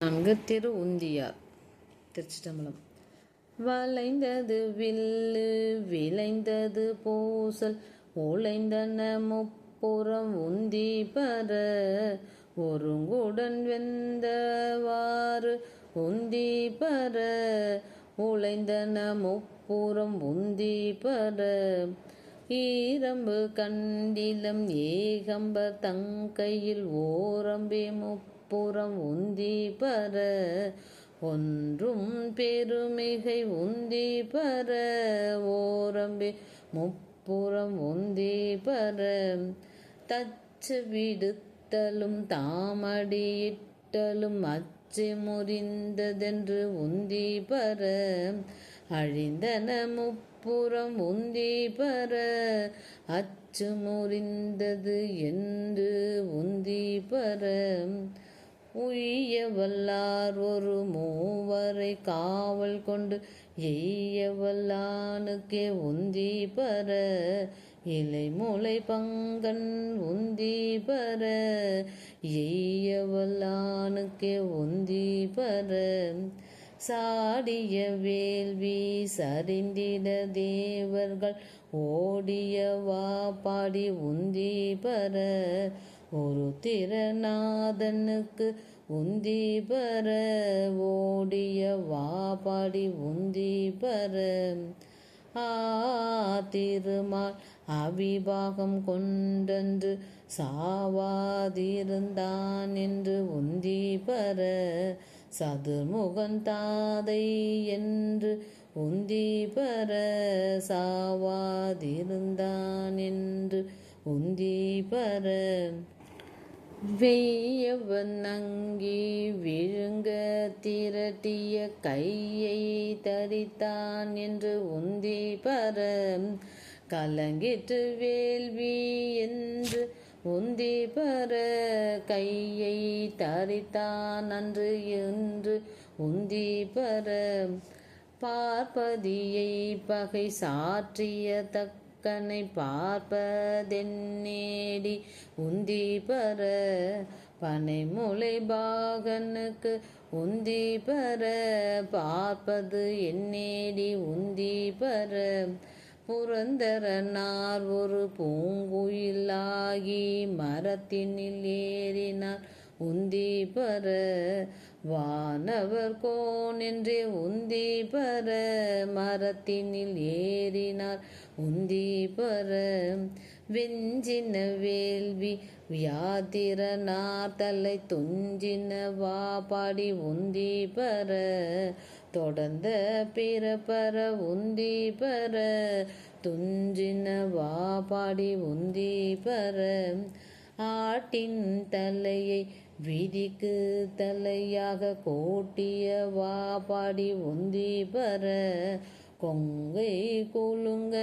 நான்கு திரு உந்தியார் திருச்சிட்டம்பலம் வளைந்தது வில்லு விளைந்தது பூசல் உழைந்தன முப்புறம் உந்தி பர ஒருங்குடன் வெந்தவாறு உந்தி பர உழைந்தன முப்புறம் உந்தி பர. ஈரம்பு கண்டிலம் ஏகம்ப தங்கையில் ஓரம்பே முப்புறம் உந்தி பர ஒன்றும் பெருமிகை உந்தி பர ஓரம்பி முப்புறம் உந்தி பர. தச்சு விடுத்தலும் தாமடியிட்டலும் அச்சு முறிந்ததென்று உந்தி பர அழிந்தன முப்புறம் உந்தி பர. அச்சு முறிந்தது என்று உந்தி பர. உய்ய வல்லார் ஒரு மூவரை காவல் கொண்டு எய்ய வல்லானுக்கே உந்தி பர இலை மூளை பங்கன் உந்தி பர எய்ய வல்லானுக்கே உந்தி பர சாடிய வேள்வி சரிந்திட தேவர்கள் ஓடிய வாப்பாடி பாடி உந்தி பர ஒரு திறநாதனுக்கு உந்தி பர ஓடிய வாபாடி உந்தி பர ஆ திருமால் அவிபாகம் கொண்டன்று சாவாதிருந்தான் என்று உந்தி பர சதுர்முகன் தாதை என்று உந்தி பர சாவாதிருந்தான் என்று உந்தி பர வெய்யவன் நங்கி விழுங்க திரட்டிய கையை தரித்தான் என்று உந்தி பரம். கலங்கிட்டு வேள்வி என்று உந்தி பர. கையை தரித்தான் அன்று என்று உந்தி பர பார்ப்பதியை பகை சாற்றிய தக்கனை பார்ப்பதென்னேடி? உந்தி பர பனைமுளை பாகனுக்கு உந்தி பர பார்ப்பது என்னேடி? உந்தி பர புரந்தரனார் ஒரு பூங்குயிலாகி மரத்தினில் ஏறினார். உந்தி பர வானவர் கோனென்றே உந்தி பர மரத்தினில் ஏறினார். உந்தி பர வெஞ்சின வேள்வி வியாதிரனார் தலை துஞ்சின வா பாடி உந்தி பர தொடர்ந்த பிறப்பர உந்தி பர துஞ்சின வா பாடி உந்தி பர ஆட்டின் தலையை விதிக்கு தலையாக கோட்டிய வா பாடி உந்தி பர கொங்கை குலுங்க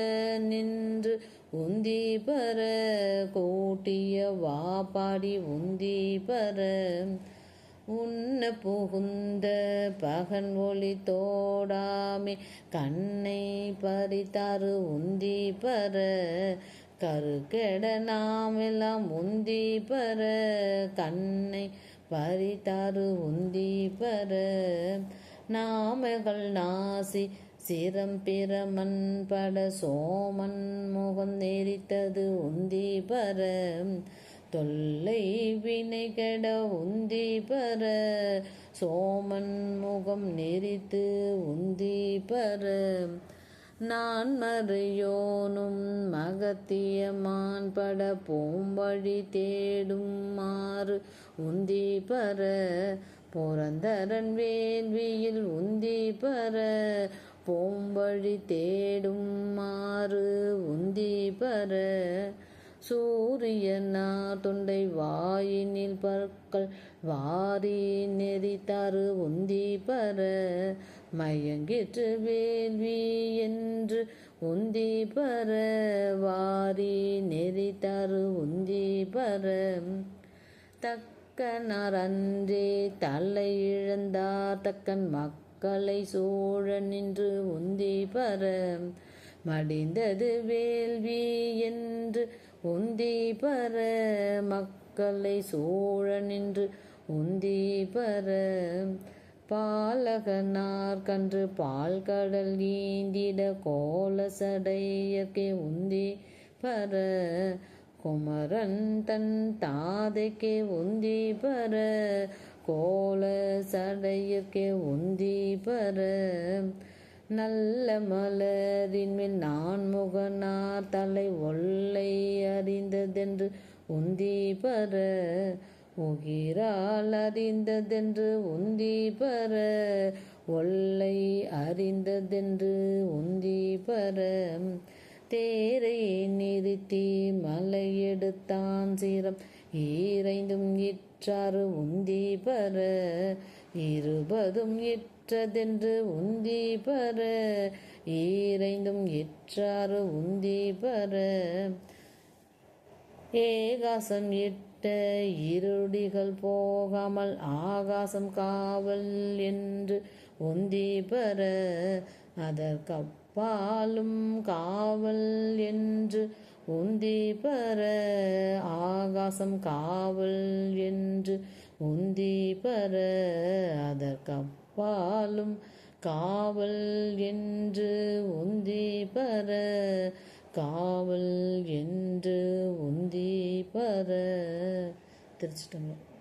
நின்று உந்தி பர கோட்டிய வா பாடி உந்தி பர உன்ன புகுந்த பகன் ஒளி தோடாமே கண்ணை பறித்தாறு உந்தி பர கருக்கெட நாம் எல்லாம் உந்தி பர கண்ணை பறித்தாறு உந்தி பெற. நாமகள் நாசி சிரம் பிரமன் பட சோமன் முகம் நெறித்தது உந்தி பர தொல்லை வினை கெட உந்தி பர சோமன் முகம் நெறித்து உந்தி பர நான் மறையோனும் மகத்தியமான் பட போம்பழி தேடும் மாறு உந்தி பர. புரந்தரன் வேள்வியில் உந்தி பர. போம்பழி தேடும் மாறு உந்தி பர. சூரியனார் தொண்டை வாயினில் பற்கள் வாரி நெறித்தாறு உந்தி பர. மயங்கிற்று வேள்வி என்று உந்தி பர வாரி நெறித்தாறு உந்தி பர தக்கனார் அன்றே தலை இழந்தார் தக்கன் மக்களை சோழ நின்று உந்தி பர மடிந்தது வேள்வி என்று உந்தி பர மக்களை சோழ நின்று உந்தி பர பாலகனார் கன்று பால் கடல் ஈந்திட கோல சடையர்க்கே உந்தி பர. குமரன் தன் தாதைக்கே உந்தி பர. கோல சடையர்க்கே உந்தி பர. நல்ல மலரின் மேல் நான் முகனார் தலை ஒல்லை அறிந்ததென்று உந்தி பர. உகிரால் அறிந்ததென்று உந்தி பெற ஒல்லை அறிந்ததென்று உந்தி பெற. தேரை நிறுத்தி மலையெடுத்தான் சீரம் ஈரைந்தும் இற்றாறு உந்தி பெற இருபதும் இற்றதென்று உந்தி பெற ஈரைந்தும் இற்றாறு உந்தி பெற. ஏகாசம் இட்ட இருடிகள் போகாமல் ஆகாசம் காவல் என்று உந்தி பெற அதற்கப்பாலும் காவல் என்று உந்தி பெற ஆகாசம் காவல் என்று உந்தி பெற அதற்கப்பாலும் காவல் என்று உந்தி பெற காவல் என்று உந்தி பெற திருச்சிட்டம்பலம்